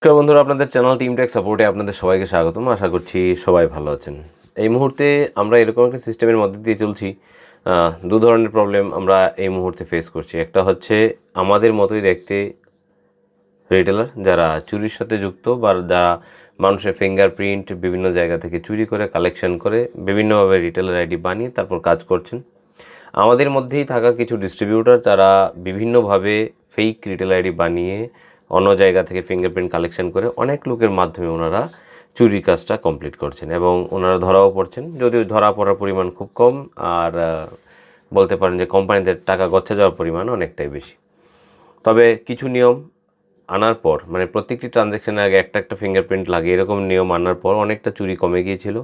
নমস্কার বন্ধুরা, আপনাদের চ্যানেল টিম টেক সাপোর্টে আপনাদের সবাইকে স্বাগতম। আশা করছি সবাই ভালো আছেন। এই মুহূর্তে আমরা এরকম একটা সিস্টেমের মধ্যে দিয়ে চলছি। দু ধরনের প্রবলেম আমরা এই মুহূর্তে ফেস করছি। একটা হচ্ছে আমাদের মতোই দেখতে রিটেলার যারা চুরির সাথে যুক্ত বা যারা মানুষের ফিঙ্গারপ্রিন্ট বিভিন্ন জায়গা থেকে চুরি করে কালেকশন করে, বিভিন্নভাবে রিটেলার আইডি বানিয়ে তারপর কাজ করছেন। আমাদের মধ্যেই থাকা কিছু ডিস্ট্রিবিউটর তারা বিভিন্নভাবে ফেক রিটেল আইডি বানিয়ে অন্য জায়গা থেকে ফিঙ্গারপ্রিন্ট কালেকশন করে অনেক লোকের মাধ্যমে ওনারা চুরি কাজটা কমপ্লিট করছেন এবং ওনারা ধরাও পড়ছেন। যদিও ধরা পড়ার পরিমাণ খুব কম, আর বলতে পারেন যে কোম্পানিদের টাকা গচ্ছে যাওয়ার পরিমাণ অনেকটাই বেশি। তবে কিছু নিয়ম আনার পর মানে প্রত্যেকটি ট্রানজ্যাকশনের আগে একটা একটা ফিঙ্গারপ্রিন্ট লাগে, এরকম নিয়ম আনার পর অনেকটা চুরি কমে গিয়েছিল।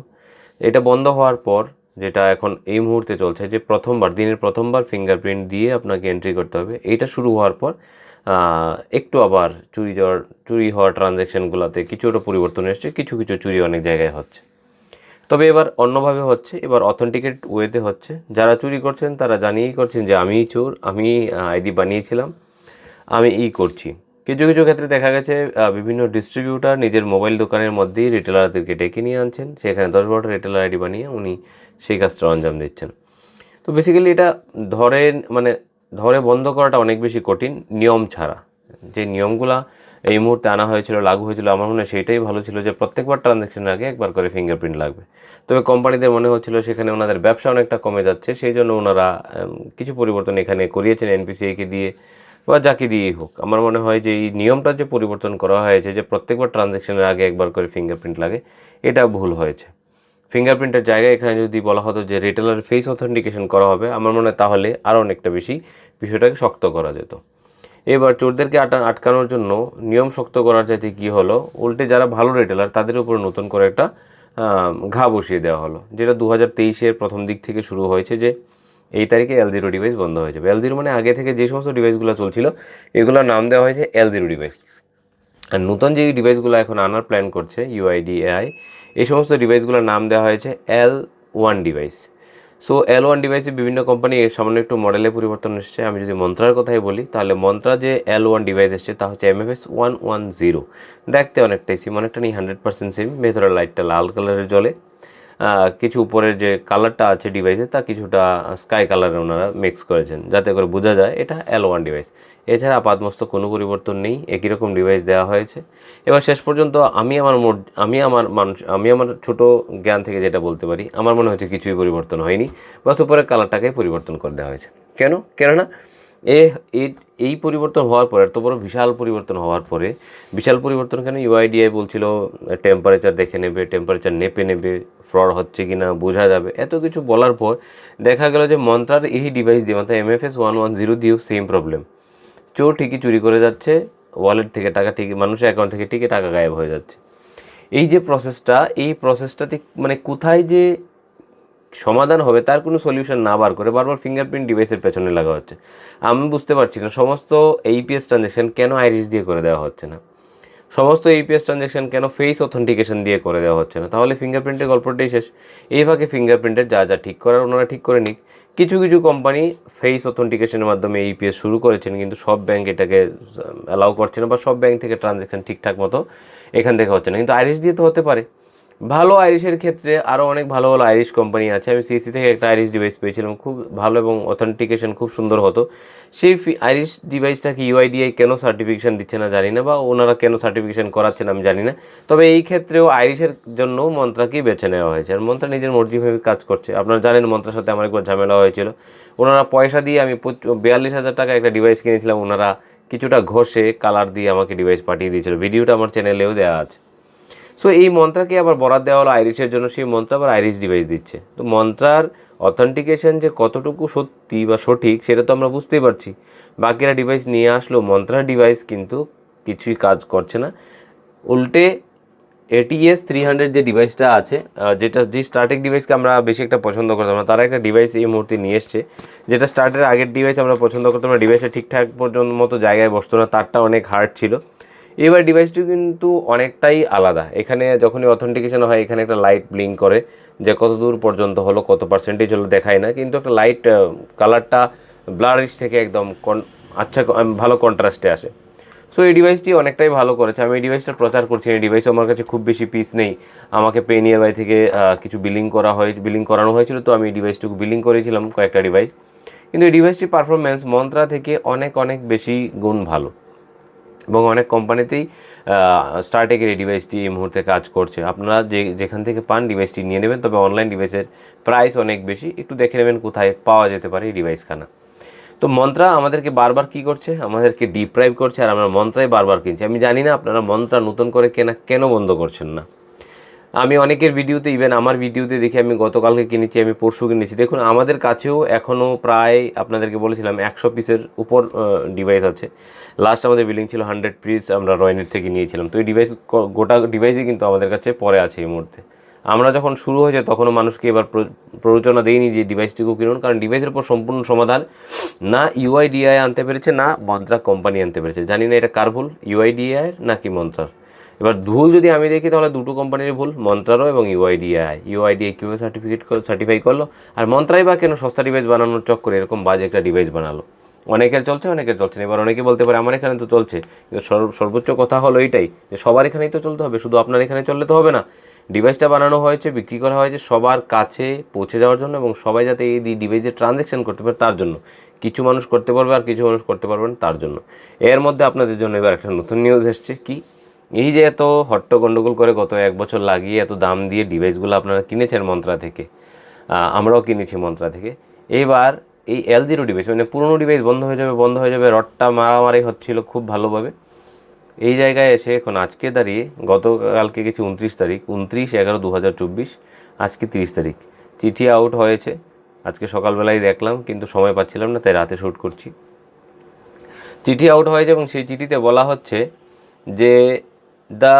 এটা বন্ধ হওয়ার পর যেটা এখন এই মুহূর্তে চলছে যে প্রথমবার, দিনের প্রথমবার ফিঙ্গারপ্রিন্ট দিয়ে আপনাকে এন্ট্রি করতে হবে। এইটা শুরু হওয়ার পর একটু আবার চুরি যাওয়ার, চুরি হওয়া ট্রানজ্যাকশনগুলোতে কিছুটা পরিবর্তন এসছে, কিছু কিছু চুরি অনেক জায়গায় হচ্ছে। তবে এবার অন্যভাবে হচ্ছে, এবার অথেন্টিকেট ওয়েতে হচ্ছে। যারা চুরি করছেন, তারা জানিয়েই করছেন যে আমিই চোর, আমি আইডি বানিয়েছিলাম, আমি ই করছি। কিছু কিছু ক্ষেত্রে দেখা গেছে বিভিন্ন ডিস্ট্রিবিউটার নিজের মোবাইল দোকানের মধ্যেই রিটেলারদেরকে ডেকে নিয়ে আনছেন। সেখানে দশ বারোটা রিটেলার আইডি বানিয়ে উনি সেই কাজটা অঞ্জাম দিচ্ছেন। তো বেসিক্যালি এটা ধরেন মানে ধরে বন্ধ করাটা অনেক বেশি কঠিন, নিয়ম ছাড়া। যে নিয়মগুলা এই মুহূর্তে আনা হয়েছিল, লাগু হয়েছিল, আমার মনে হয় সেটাই ভালো ছিল যে প্রত্যেকবার ট্রানজ্যাকশনের আগে একবার করে ফিঙ্গারপ্রিন্ট লাগবে। তবে কোম্পানিদের মনে হচ্ছিল সেখানে ওনাদের ব্যবসা অনেকটা কমে যাচ্ছে, সেই জন্য ওনারা কিছু পরিবর্তন এখানে করিয়েছেন এনপিসিআইকে দিয়ে বা যাকে দিয়েই হোক। আমার মনে হয় যে এই নিয়মটা যে পরিবর্তন করা হয়েছে যে প্রত্যেকবার ট্রানজ্যাকশনের আগে একবার করে ফিঙ্গারপ্রিন্ট লাগে, এটা ভুল হয়েছে। ফিঙ্গারপ্রিন্টের জায়গায় এখানে যদি বলা হতো যে রিটেলার ফেস অথেন্টিকেশন করা হবে, আমার মনে হয় তাহলে আরও অনেকটা বেশি বিষয়টাকে শক্ত করা যেত। এবার চোরদেরকে আটা, আটকানোর জন্য নিয়ম শক্ত করার চাইতে কী হলো? উল্টে যারা ভালো রিটেলার তাদের উপর নতুন করে একটা ঘা বসিয়ে দেওয়া হলো। যেটা দু হাজার তেইশের প্রথম দিক থেকে শুরু হয়েছে যে, এই তারিখে এল জিরো ডিভাইস বন্ধ হয়ে যাবে। এল জিরো মানে আগে থেকে যে সমস্ত ডিভাইসগুলো চলছিল এগুলোর নাম দেওয়া হয়েছে এল জিরো ডিভাইস আর নতুন যে ডিভাইসগুলো এখন আনার প্ল্যান করছে ইউআইডি এআই এই সমস্ত ডিভাইসগুলোর নাম দেওয়া হয়েছে L one device so L one ডিভাইসে বিভিন্ন কোম্পানি এর সামান্য একটু মডেলে পরিবর্তন এসছে। আমি যদি মন্ত্রার কথাই বলি, তাহলে মন্ত্রা যে এল ওয়ান ডিভাইস এসছে, তা হচ্ছে M F S one one zero দেখতে অনেকটাই সিম অনেকটা নেই হান্ড্রেড পার্সেন্ট সিম ভেতরের লাইটটা লাল কালারের জ্বলে। কিছু উপরের যে কালারটা আছে ডিভাইসে তা কিছুটা স্কাই কালারে ওনারা মিক্স করেছেন। যাতে করে বোঝা যায়, এটা এল ওয়ান ডিভাইস এছাড়া আপাতমস্ত কোনো পরিবর্তন নেই, একই রকম ডিভাইস দেওয়া হয়েছে। এবার শেষ পর্যন্ত আমি আমার আমি আমার মানুষ, আমি আমার ছোট জ্ঞান থেকে যেটা বলতে পারি, আমার মনে হচ্ছে কিছুই পরিবর্তন হয়নি বাস উপরের কালারটাকে পরিবর্তন করে দেওয়া হয়েছে। কেন? কেননা এ এই- পরিবর্তন হওয়ার পরে, এত বড় বিশাল পরিবর্তন হওয়ার পরে, বিশাল পরিবর্তন কেন? ইউআইডিআই বলছিল টেম্পারেচার দেখে নেবে টেম্পারেচার নেপে নেবে ফ্রড হচ্ছে কি না বোঝা যাবে। এত কিছু বলার পর দেখা গেল যে মন্ত্রার এই ডিভাইস দিয়ে মানে এমএফএস ওয়ান ওয়ান জিরো দিয়েও সেম প্রবলেম চোর ঠিকই চুরি করে যাচ্ছে ওয়ালেট থেকে টাকা ঠিকই, মানুষের অ্যাকাউন্ট থেকে ঠিকই টাকা গায়েব হয়ে যাচ্ছে। এই যে প্রসেসটা এই প্রসেসটাতে মানে কোথায় যে সমাধান হবে, তার কোনো সলিউশন না বার করে বারবার ফিঙ্গারপ্রিন্ট ডিভাইসের পেছনে লাগা হচ্ছে। আমি বুঝতে পারছি না, সমস্ত এইপিএস ট্রানজ্যাকশন কেন আইরিস দিয়ে করে দেওয়া হচ্ছে না? সমস্ত এইপিএস ট্রানজ্যাকশন কেন ফেস অথেন্টিকেশন দিয়ে করে দেওয়া হচ্ছে না? তাহলে ফিঙ্গারপ্রিন্টের গল্পটাই শেষ। এই ফাঁকে ফিঙ্গারপ্রিন্টের যা যা ঠিক করার, ওনারা ঠিক করে নিক। কিছু কিছু কোম্পানি ফেস অথেন্টিকেশনের মাধ্যমে ইপিএস শুরু করেছেন, কিন্তু সব ব্যাংক এটাকে অ্যালাউ করছে না বা সব ব্যাংক থেকে ট্রানজ্যাকশন ঠিকঠাক মতো এখান থেকে হচ্ছে না। কিন্তু আইরিস দিয়ে তো হতে পারে। ভালো আইরিশের ক্ষেত্রে আরও অনেক ভালো ভালো আইরিশ কোম্পানি আছে। আমি সিসি থেকে একটা আইরিশ ডিভাইস পেয়েছিলাম, খুব ভালো এবং অথেন্টিকেশন খুব সুন্দর হতো। সেই আইরিশ ডিভাইসটাকে ইউআইডিআই কেন সার্টিফিকেশন দিচ্ছে না জানি না, বা ওনারা কেন সার্টিফিকেশন করাচ্ছেন আমি জানি না। তবে এই ক্ষেত্রেও আইরিশের জন্য মন্ত্রাকেই বেছে নেওয়া হয়েছে। আর মন্ত্রা নিজের মর্জিভাবে কাজ করছে। আপনারা জানেন মন্ত্রার সাথে আমার একবার ঝামেলা হয়েছিল। ওনারা পয়সা দিয়ে আমি বিয়াল্লিশ হাজার টাকা একটা ডিভাইস কিনেছিলাম। ওনারা কিছুটা ঘষে কালার দিয়ে আমাকে ডিভাইস পাঠিয়ে দিয়েছিল। ভিডিওটা আমার চ্যানেলেও দেওয়া আছে। সো এই মন্ত্রাকে আবার বরাদ দেওয়া হলো আইরিশের জন্য। সেই মন্ত্র আবার আইরিশ ডিভাইস দিচ্ছে। তো মন্ত্রার অথেন্টিকেশন যে কতটুকু সত্যি বা সঠিক, সেটা তো আমরা বুঝতেই পারছি। বাকিরা ডিভাইস নিয়ে আসলো মন্ত্রার ডিভাইস কিন্তু কিছুই কাজ করছে না। উল্টে এটিএস থ্রি হান্ড্রেড যে ডিভাইসটা আছে যেটা যে স্টার্টিং ডিভাইসকে আমরা বেশি একটা পছন্দ করতাম না, তারা একটা ডিভাইস এই মুহূর্তে নিয়ে এসছে। যেটা স্টার্টের আগের ডিভাইস আমরা পছন্দ করতাম না ডিভাইসে ঠিকঠাক পর্যন্ত মতো জায়গায় বসতো না, তারটা অনেক হার্ড ছিল। এবার ডিভাইসটি কিন্তু অনেকটাই আলাদা। এখানে যখনই অথেন্টিকেশন হয়, এখানে একটা লাইট ব্লিঙ্ক করে যে কত দূর পর্যন্ত হলো, কত পার্সেন্টেজ হলো দেখায় না। কিন্তু একটা লাইট কালারটা ব্লারিশ থেকে একদম কন আচ্ছা ভালো কন্ট্রাস্টে আসে। সো এই ডিভাইসটি অনেকটাই ভালো করেছে। আমি এই ডিভাইসটা প্রচার করছি এই ডিভাইস আমার কাছে খুব বেশি পিস নেই। আমাকে পে নিয়ার বাই থেকে কিছু বিলিং করা হয় বিলিং করানো হয়েছিল তো আমি এই ডিভাইসটুকু বিলিং করেছিলাম কয়েকটা ডিভাইস কিন্তু এই ডিভাইসটির পারফরমেন্স মন্ত্রা থেকে অনেক অনেক বেশি গুণ ভালো। এবং অনেক কোম্পানিতেই স্টার্টেকের এই ডিভাইসটি এই মুহূর্তে কাজ করছে। আপনারা যে, যেখান থেকে পান ডিভাইসটি নিয়ে নেবেন, তবে অনলাইন ডিভাইসের প্রাইস অনেক বেশি। একটু দেখে নেবেন কোথায় পাওয়া যেতে পারে এই ডিভাইসখানা তো মন্ত্রা আমাদেরকে বারবার কি করছে? আমাদেরকে ডিপ্রাইভ করছে, আর আমরা মন্ত্রাই বারবার কিনছি। আমি জানি না আপনারা মন্ত্রা নতুন করে কেনা কেন বন্ধ করছেন না। আমি অনেকের ভিডিওতে ইভেন আমার ভিডিওতে দেখি আমি গতকালকে কিনেছি, আমি পরশু কিনেছি। দেখুন, আমাদের কাছেও এখনও প্রায় আপনাদেরকে বলেছিলাম একশো পিসের উপর ডিভাইস আছে। লাস্ট আমাদের বিলিং ছিল হান্ড্রেড পিস আমরা রয়নেট থেকে নিয়েছিলাম। তো এই ডিভাইস গোটা ডিভাইসই কিন্তু আমাদের কাছে পরে আছে এই মুহূর্তে। আমরা যখন শুরু হয়েছে, তখনও মানুষকে এবার প্র- প্ররোচনা দেয়নি যে ডিভাইসটিকেও কিনুন, কারণ ডিভাইসের উপর সম্পূর্ণ সমাধান না ইউআইডিআই আনতে পেরেছে, না মন্ত্রা কোম্পানি আনতে পেরেছে। জানি না এটা কার ভুল ইউআইডিআই নাকি মন্ত্রার এবার ভুল যদি আমি দেখি, তাহলে দুটো কোম্পানির ভুল মন্ত্রারও এবং ইউআইডিআই ইউআইডিআই কীভাবে সার্টিফিকেট সার্টিফাই করল? আর মন্ত্রাই বা কেন সস্তা ডিভাইস বানানোর চক্করে, এরকম বাজে একটা ডিভাইস বানালো? অনেকের চলছে অনেকের চলছে না। এবার অনেকে বলতে পারে, আমার এখানে তো চলছে। সর্বোচ্চ কথা হলো এইটাই, যে সবার এখানেই তো চলতে হবে। শুধু আপনার এখানে চললে তো হবে না। ডিভাইসটা বানানো হয়েছে, বিক্রি করা হয়েছে সবার কাছে পৌঁছে যাওয়ার জন্য এবং সবাই যাতে এই ডিভাইসে ট্রানজ্যাকশন করতে পারে তার জন্য। কিছু মানুষ করতে পারবে আর কিছু মানুষ করতে পারবেন তার জন্য। এর মধ্যে আপনাদের জন্য এবার একটা নতুন নিউজ এসছে। কি? এই যে এত হট্ট গন্ডগোল করে গত এক বছর লাগিয়ে এত দাম দিয়ে ডিভাইসগুলো আপনারা কিনেছেন মন্ত্রা থেকে আমরাও কিনেছি মন্ত্রা থেকে। এবার এই এল জিরো ডিভাইস মানে পুরনো ডিভাইস বন্ধ হয়ে যাবে, বন্ধ হয়ে যাবে, রডটা মারামারি হচ্ছিল খুব ভালোভাবে। এই জায়গায় এসে এখন আজকে দাঁড়িয়ে গতকালকে গেছি উনত্রিশ তারিখ, উনত্রিশ এগারো দু হাজার চব্বিশ, আজকে তিরিশ তারিখ। চিঠি আউট হয়েছে, আজকে সকালবেলায় দেখলাম, কিন্তু সময় পাচ্ছিলাম না, তাই রাতে শ্যুট করছি। চিঠি আউট হয়েছে এবং সেই চিঠিতে বলা হচ্ছে যে the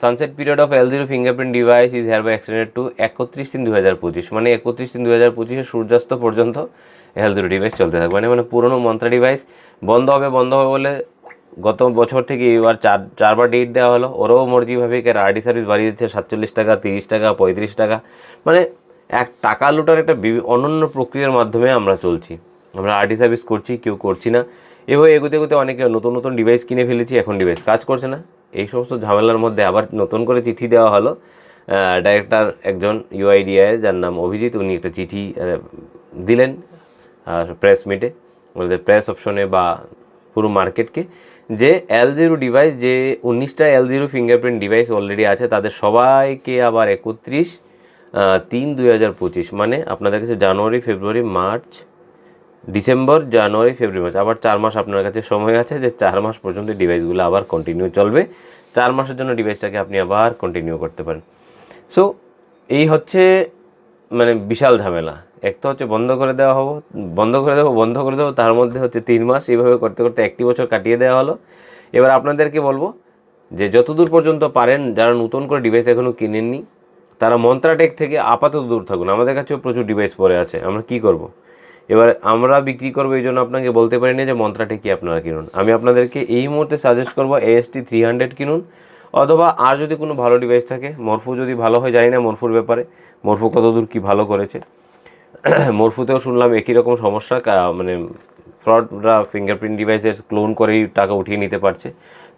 sunset period of L zero fingerprint device is hereby extended to একত্রিশ তিন দু হাজার পঁচিশ মানে একত্রিশ তিন দু হাজার পঁচিশে সূর্যাস্ত পর্যন্ত এল জিরো ডিভাইস চলতে থাকবে। মানে মানে পুরনো মন্ত্রা ডিভাইস বন্ধ হবে বন্ধ হবে বলে গত বছর থেকে এবার চার, চারবার ডেট দেওয়া হলো। ওরও মর্জিভাবে কে আরডি সার্ভিস বাড়িয়ে দিচ্ছে, সাতচল্লিশ টাকা, তিরিশ টাকা, পঁয়ত্রিশ টাকা। মানে এক টাকা লুটার একটা অনন্য প্রক্রিয়ার মাধ্যমে আমরা চলছি। আমরা আরডি সার্ভিস করছি, কেউ করছি না। এভাবে এগোতে এগোতে অনেকে নতুন নতুন ডিভাইস কিনে ফেলেছি, এখন ডিভাইস কাজ করছে না। এই সমস্ত ঝামেলার মধ্যে আবার নতুন করে চিঠি দেওয়া হলো। ডাইরেক্টর একজন ইউআইডিআই যার নাম অভিজিৎ, উনি একটা চিঠি দিলেন প্রেস মিটে বলতে প্রেস অপশনে বা পুরো মার্কেটকে যে এল জিরো ডিভাইস যে উনিশটা L zero fingerprint device already আছে, তাদের সবাইকে আবার একত্রিশ তিন দুই হাজার পঁচিশ মানে আপনাদের কাছে জানুয়ারি, ফেব্রুয়ারি, মার্চ ডিসেম্বর, জানুয়ারি, ফেব্রুয়ারি মাস আবার চার মাস আপনার কাছে সময় আছে যে চার মাস পর্যন্ত ডিভাইসগুলো আবার কন্টিনিউ চলবে। চার মাসের জন্য ডিভাইসটাকে আপনি আবার কন্টিনিউ করতে পারেন। সো এই হচ্ছে মানে বিশাল ঝামেলা। এক তো হচ্ছে বন্ধ করে দেওয়া হব, বন্ধ করে দেবো, বন্ধ করে দেবো, তার মধ্যে হচ্ছে তিন মাস। এইভাবে করতে করতে একটি বছর কাটিয়ে দেওয়া হলো। এবার আপনাদেরকে বলব যে যতদূর পর্যন্ত পারেন, যারা নতুন করে ডিভাইস এখনও কিনেননি, তারা মন্ত্রাটেক থেকে আপাতত দূর থাকুন। আমাদের কাছেও প্রচুর ডিভাইস পরে আছে। আমরা কি করব। এবার আমরা বিক্রি করব এই জন্য আপনাকে বলতে পারি না যে মন্ত্রাটে কি আপনারা কিনুন। আমি আপনাদেরকে এই মুহূর্তে সাজেস্ট করব এএসটি থ্রি হান্ড্রেড কিনুন, অথবা আর যদি কোনো ভালো ডিভাইস থাকে, মরফু যদি ভালো হয়, জানি না মরফুর ব্যাপারে, মরফু কতদূর কি ভালো করেছে। মরফুতেও শুনলাম একই রকম সমস্যা মানে ফ্রডরা ফিঙ্গারপ্রিন্ট ডিভাইসের ক্লোন করেই টাকা উঠিয়ে নিতে পারছে।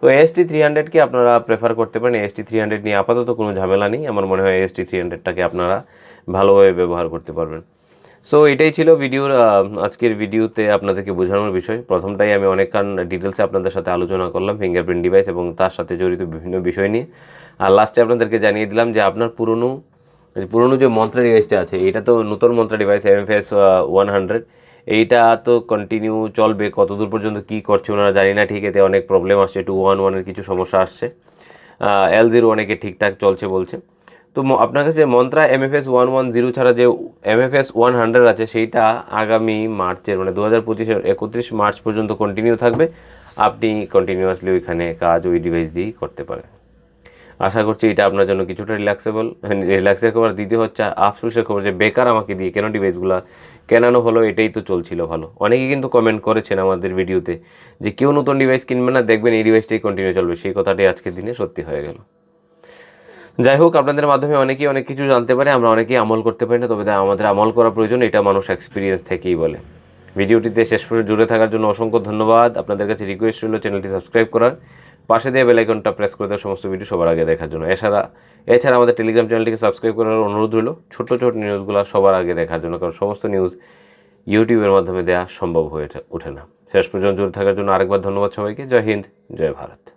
তো এসটি থ্রি হান্ড্রেডকে আপনারা প্রেফার করতে পারেন। এসটি থ্রি হান্ড্রেড নিয়ে আপাতত কোনো ঝামেলা নেই। আমার মনে হয় এসটি থ্রি হান্ড্রেডটাকে আপনারা ভালোভাবে ব্যবহার করতে পারবেন। সো এটাই ছিল ভিডিওর আজকের ভিডিওতে আপনাদেরকে বোঝানোর বিষয়। প্রথমটাই আমি অনেকক্ষণ ডিটেলসে আপনাদের সাথে আলোচনা করলাম ফিঙ্গারপ্রিন্ট ডিভাইস এবং তার সাথে জড়িত বিভিন্ন বিষয় নিয়ে। আর লাস্টে আপনাদেরকে জানিয়ে দিলাম যে আপনার পুরনো পুরনো যে মন্ত্রা ডিভাইসটা আছে, এটা তো নতুন Mantra device M F S one hundred এইটা তো কন্টিনিউ চলবে কতদূর পর্যন্ত, কী করছে ওনারা জানি না ঠিক, এতে অনেক প্রবলেম আসছে টু ওয়ান ওয়ানের কিছু সমস্যা আসছে। এল জিরো অনেকে ঠিকঠাক চলছে বলছে। তো আপনার কাছে Mantra M F S one one zero ছাড়া যে M F S one hundred আছে, সেইটা আগামী মার্চের মানে দু হাজার পঁচিশের একত্রিশ মার্চ পর্যন্ত কন্টিনিউ থাকবে। আপনি কন্টিনিউয়াসলি ওইখানে কাজ ওই ডিভাইস দিয়েই করতে পারেন। আশা করছি এটা আপনার জন্য কিছুটা রিল্যাক্সেবল রিল্যাক্সের খবর। দ্বিতীয় হচ্ছে, আফসোসের খবর যে বেকার আমাকে দিয়ে কেন ডিভাইসগুলো কেনানো হলো, এটাই তো চলছিল ভালো। অনেকে কিন্তু কমেন্ট করেছেন আমাদের ভিডিওতে যে কেউ নতুন ডিভাইস কিনবে না, দেখবেন এই ডিভাইসটাই কন্টিনিউ চলবে। সেই কথাটাই আজকের দিনে সত্যি হয়ে গেল। যাই হোক আপনাদের মাধ্যমে অনেকেই অনেক কিছু জানতে পারে, আমরা অনেকেই আমল করতে পারি না, তবে তাই আমাদের আমল করা প্রয়োজন, এটা মানুষ এক্সপিরিয়েন্স থেকেই বলে। ভিডিওটিতে শেষ পর্যন্ত জুড়ে থাকার জন্য অসংখ্য ধন্যবাদ। আপনাদের কাছে রিকোয়েস্ট রইল চ্যানেলটি সাবস্ক্রাইব করার। পাশে দিয়ে বেলাইকনটা প্রেস করে দেওয়ার সমস্ত ভিডিও সবার আগে দেখার জন্য। এছাড়া এছাড়া আমাদের টেলিগ্রাম চ্যানেলটিকে সাবস্ক্রাইব করার অনুরোধ রইল, ছোট ছোট নিউজগুলো সবার আগে দেখার জন্য, কারণ সমস্ত নিউজ ইউটিউবের মাধ্যমে দেওয়া সম্ভব হয়ে ওঠে- না। শেষ পর্যন্ত জুড়ে থাকার জন্য আরেকবার ধন্যবাদ সবাইকে। জয় হিন্দ, জয় ভারত।